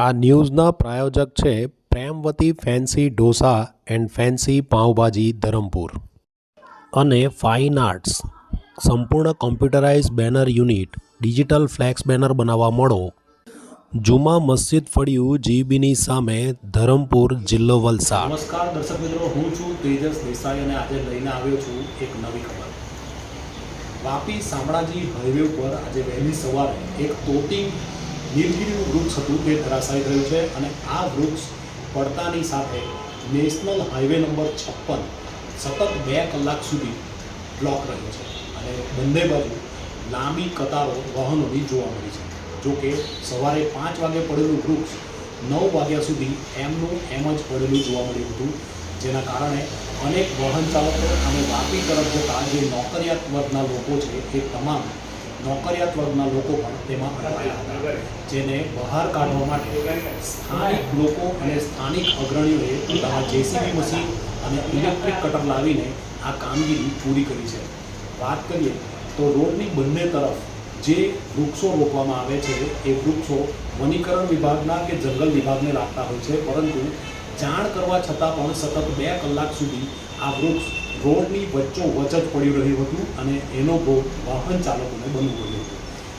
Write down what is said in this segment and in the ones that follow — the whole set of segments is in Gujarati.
આ ન્યૂઝના પ્રાયોજક છે Premvati fancy dosa and fancy pavbhaji Dharampur. અને ફાઇન આર્ટ્સ. સંપૂર્ણ computerise banner unit, digital flex banner બનાવવા મળો. જુમા મસ્જિદ ફળિયું જીબીની સામે ધરમપુર જિલ્લો વલસાડ. નમસ્કાર દર્શક મિત્રો, હું છું તેજસ દેસાઈ અને આજે લઈને આવ્યો છું એક નવી ખબર. વાપી શામળાજી હાઈવે ઉપર આજે વહેલી સવારે એક તોટિંગ નીલગીરીનું વૃક્ષ હતું તે ધરાશાયી થયું છે અને આ વૃક્ષ પડતાની સાથે નેશનલ હાઈવે નંબર છપ્પન સતત બે કલાક સુધી બ્લોક રહ્યો છે અને બંને બાજુ લાંબી કતારો વાહનોની જોવા મળી છે. જોકે સવારે પાંચ વાગે પડેલું વૃક્ષ નવ વાગ્યા સુધી એમનું એમ જ પડેલું જોવા મળ્યું હતું, જેના કારણે અનેક વાહન ચાલકો અને વાપી તરફ જતા જે નોકરિયાત વર્ગના લોકો છે, એ તમામ નોકરિયાત વર્ગના લોકો પણ તેમાં અટવાયા હતા, જેને બહાર કાઢવા માટે સ્થાનિક લોકો અને સ્થાનિક અગ્રણીઓએ પોતાના જેસીબી મશીન અને ઇલેક્ટ્રિક કટર લાવીને આ કામગીરી પૂરી કરી છે. વાત કરીએ તો રોડની બંને તરફ જે વૃક્ષો રોપવામાં આવે છે, એ વૃક્ષો વનીકરણ વિભાગના કે જંગલ વિભાગને લાગતા હોય છે, પરંતુ જાણ કરવા છતાં પણ સતત બે કલાક સુધી આ વૃક્ષ રોડની વચ્ચો વચ જ પડ્યું રહ્યું હતું અને એનો ભોગ વાહન ચાલકોને બનવું પડ્યું હતું.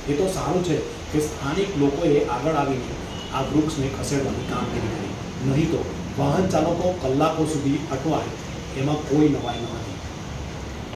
એ તો સારું છે કે સ્થાનિક લોકોએ આગળ આવીને આ વૃક્ષને ખસેડવાની કામગીરી કરી નહીં તો વાહન ચાલકો કલાકો સુધી અટવાય, એમાં કોઈ નવાઈ ન હતી.